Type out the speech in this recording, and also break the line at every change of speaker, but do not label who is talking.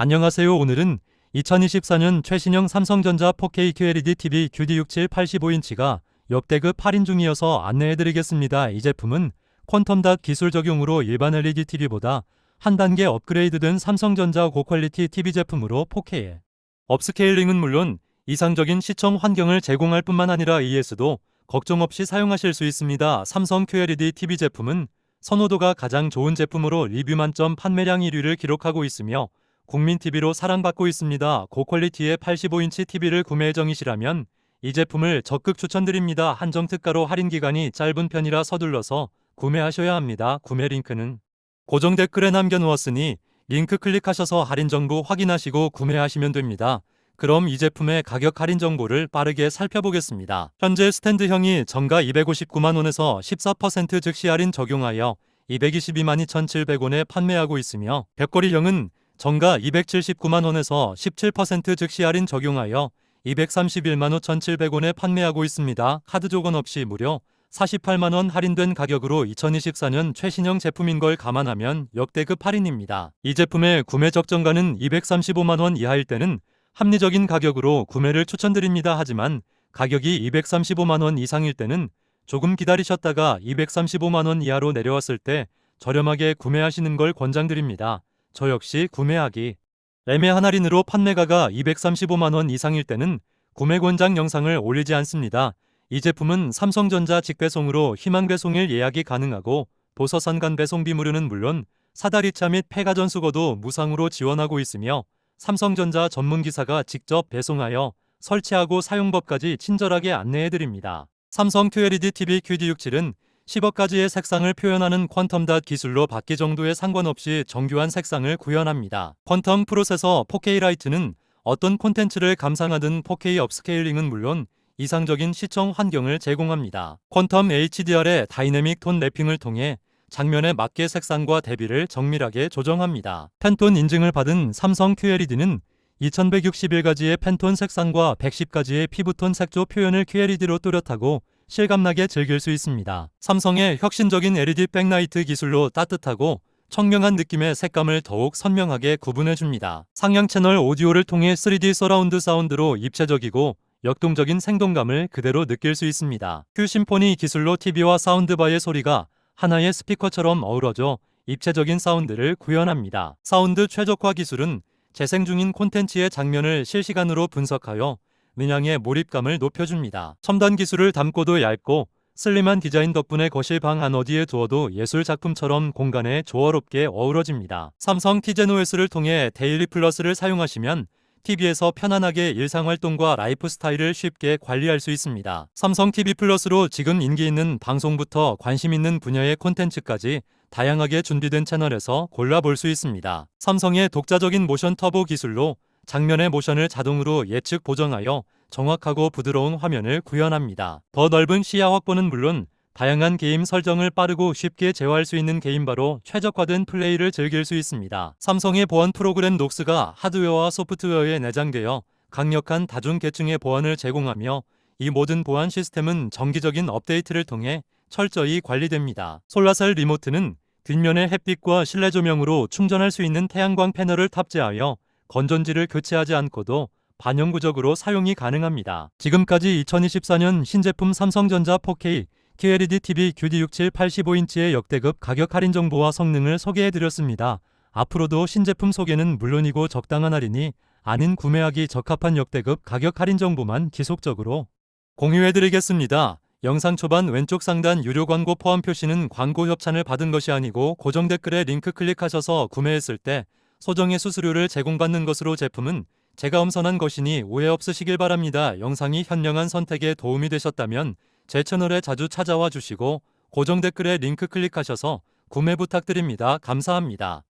안녕하세요. 오늘은 2024년 최신형 삼성전자 4K QLED TV QD67 85인치가 역대급 할인 중이어서 안내해드리겠습니다. 이 제품은 퀀텀닷 기술 적용으로 일반 LED TV보다 한 단계 업그레이드된 삼성전자 고퀄리티 TV 제품으로 4K에 업스케일링은 물론 이상적인 시청 환경을 제공할 뿐만 아니라 ES도 걱정 없이 사용하실 수 있습니다. 삼성 QLED TV 제품은 선호도가 가장 좋은 제품으로 리뷰 만점 판매량 1위를 기록하고 있으며 국민 TV로 사랑받고 있습니다. 고퀄리티의 85인치 TV를 구매 예정이시라면 이 제품을 적극 추천드립니다. 한정 특가로 할인 기간이 짧은 편이라 서둘러서 구매하셔야 합니다. 구매 링크는 고정 댓글에 남겨놓았으니 링크 클릭하셔서 할인 정보 확인하시고 구매하시면 됩니다. 그럼 이 제품의 가격 할인 정보를 빠르게 살펴보겠습니다. 현재 스탠드형이 정가 259만 원에서 14% 즉시 할인 적용하여 222만 2,700원에 판매하고 있으며 벽걸이형은 정가 279만 원에서 17% 즉시 할인 적용하여 231만 5,700원에 판매하고 있습니다. 카드 조건 없이 무려 48만 원 할인된 가격으로 2024년 최신형 제품인 걸 감안하면 역대급 할인입니다. 이 제품의 구매 적정가는 235만 원 이하일 때는 합리적인 가격으로 구매를 추천드립니다. 하지만 가격이 235만 원 이상일 때는 조금 기다리셨다가 235만 원 이하로 내려왔을 때 저렴하게 구매하시는 걸 권장드립니다. 저 역시 구매하기. 애매한 할인으로 판매가가 235만 원 이상일 때는 구매 권장 영상을 올리지 않습니다. 이 제품은 삼성전자 직배송으로 희망배송일 예약이 가능하고 도서산간 배송비 무료는 물론 사다리차 및 폐가전 수거도 무상으로 지원하고 있으며 삼성전자 전문 기사가 직접 배송하여 설치하고 사용법까지 친절하게 안내해드립니다. 삼성 QLED TV QD67은 10억 가지의 색상을 표현하는 퀀텀 닷 기술로 받기 정도에 상관없이 정교한 색상을 구현합니다. 퀀텀 프로세서 4K 라이트는 어떤 콘텐츠를 감상하든 4K 업스케일링은 물론 이상적인 시청 환경을 제공합니다. 퀀텀 HDR의 다이내믹 톤 랩핑을 통해 장면에 맞게 색상과 대비를 정밀하게 조정합니다. 팬톤 인증을 받은 삼성 QLED는 2161가지의 팬톤 색상과 110가지의 피부톤 색조 표현을 QLED로 뚜렷하고 실감나게 즐길 수 있습니다. 삼성의 혁신적인 LED 백라이트 기술로 따뜻하고 청명한 느낌의 색감을 더욱 선명하게 구분해줍니다. 상향 채널 오디오를 통해 3D 서라운드 사운드로 입체적이고 역동적인 생동감을 그대로 느낄 수 있습니다. 큐 심포니 기술로 TV와 사운드바의 소리가 하나의 스피커처럼 어우러져 입체적인 사운드를 구현합니다. 사운드 최적화 기술은 재생 중인 콘텐츠의 장면을 실시간으로 분석하여 문양의 몰입감을 높여줍니다. 첨단 기술을 담고도 얇고 슬림한 디자인 덕분에 거실 방 안 어디에 두어도 예술 작품처럼 공간에 조화롭게 어우러집니다. 삼성 티제노S를 통해 데일리 플러스를 사용하시면 TV에서 편안하게 일상활동과 라이프 스타일을 쉽게 관리할 수 있습니다. 삼성 TV 플러스로 지금 인기 있는 방송부터 관심 있는 분야의 콘텐츠까지 다양하게 준비된 채널에서 골라볼 수 있습니다. 삼성의 독자적인 모션 터보 기술로 장면의 모션을 자동으로 예측 보정하여 정확하고 부드러운 화면을 구현합니다. 더 넓은 시야 확보는 물론 다양한 게임 설정을 빠르고 쉽게 제어할 수 있는 게임바로 최적화된 플레이를 즐길 수 있습니다. 삼성의 보안 프로그램 녹스가 하드웨어와 소프트웨어에 내장되어 강력한 다중계층의 보안을 제공하며 이 모든 보안 시스템은 정기적인 업데이트를 통해 철저히 관리됩니다. 솔라셀 리모트는 뒷면의 햇빛과 실내 조명으로 충전할 수 있는 태양광 패널을 탑재하여 건전지를 교체하지 않고도 반영구적으로 사용이 가능합니다. 지금까지 2024년 신제품 삼성전자 4K QLED TV QD67 85인치의 역대급 가격 할인 정보와 성능을 소개해드렸습니다. 앞으로도 신제품 소개는 물론이고 적당한 할인이 아닌 구매하기 적합한 역대급 가격 할인 정보만 지속적으로 공유해드리겠습니다. 영상 초반 왼쪽 상단 유료 광고 포함 표시는 광고 협찬을 받은 것이 아니고 고정 댓글에 링크 클릭하셔서 구매했을 때 소정의 수수료를 제공받는 것으로 제품은 제가 엄선한 것이니 오해 없으시길 바랍니다. 영상이 현명한 선택에 도움이 되셨다면 제 채널에 자주 찾아와 주시고 고정 댓글에 링크 클릭하셔서 구매 부탁드립니다. 감사합니다.